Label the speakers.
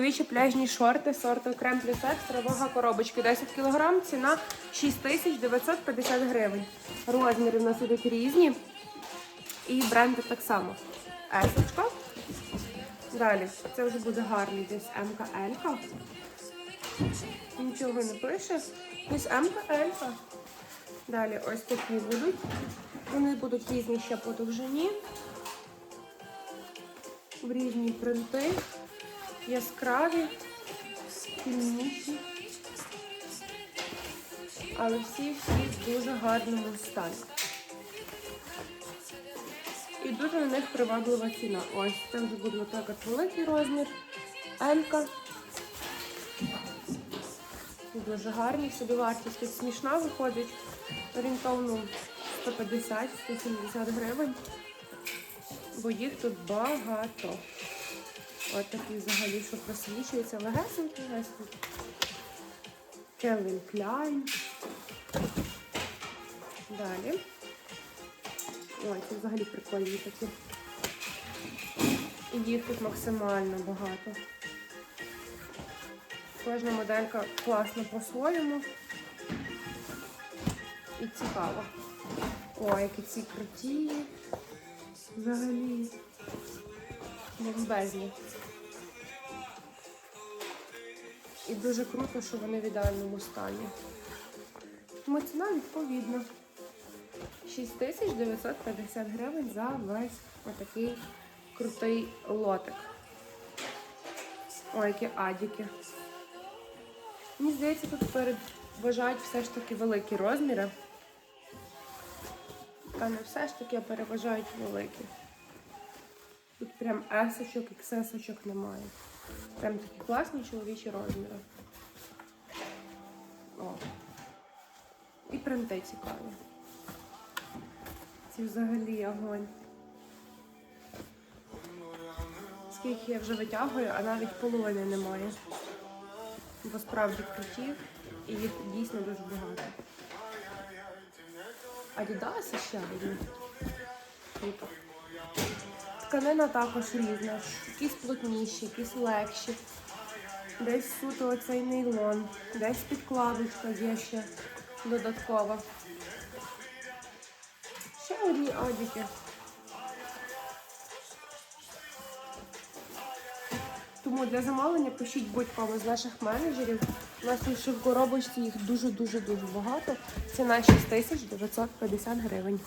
Speaker 1: Чоловічі пляжні шорти сорту крем плюс екстра, коробочки 10 кг, ціна 6950 гривень. Розміри в нас ідуть різні. І бренди так само. Есочка. Далі, це вже буде гарний десь МК Елька. Нічого не пише. Десь МК Елька. Далі ось такі будуть. Вони будуть різні ще по довжині. В різні принти. Яскраві, темніші. Але всі-всі в дуже гарному стані. І дуже на них приваблива ціна. Ось, це вже буде отак от великий розмір. Елька. Дуже гарні, собі вартість тут смішна виходить. Орієнтовно 150-170 гривень. Бо їх тут багато. Ось такі взагалі, що просвічується. Легесенький весь тут. Келвін Кляйн. Далі. Ой, це взагалі прикольні такі. І їх тут максимально багато. Кожна моделька класна по-своєму. І цікава. Ой, які ці круті. Взагалі. Бомбезні. І дуже круто, що вони в ідеальному стані. Тому ціна відповідна. 6950 гривень за весь отакий крутий лотик. Ой, які адіки. Мені здається, тут переважають все ж таки великі розміри. Та не все ж таки, а переважають великі. Тут прям есочок, іксесочок немає. Прям такі класні чоловічі розміри. О. І принти цікаві. Ці взагалі огонь. Скільки я вже витягую, а навіть половини немає. Бо справді круті і їх дійсно дуже багато. Адідаси ще одні. Тканина також різна. Якісь плотніші, якісь легші. Десь суто оцей нейлон, десь підкладочка є ще додаткова. Ще одні адіки. Тому для замовлення пишіть будь-кому з наших менеджерів. У нас ще в коробочці їх дуже-дуже дуже багато. Ціна 6950 гривень.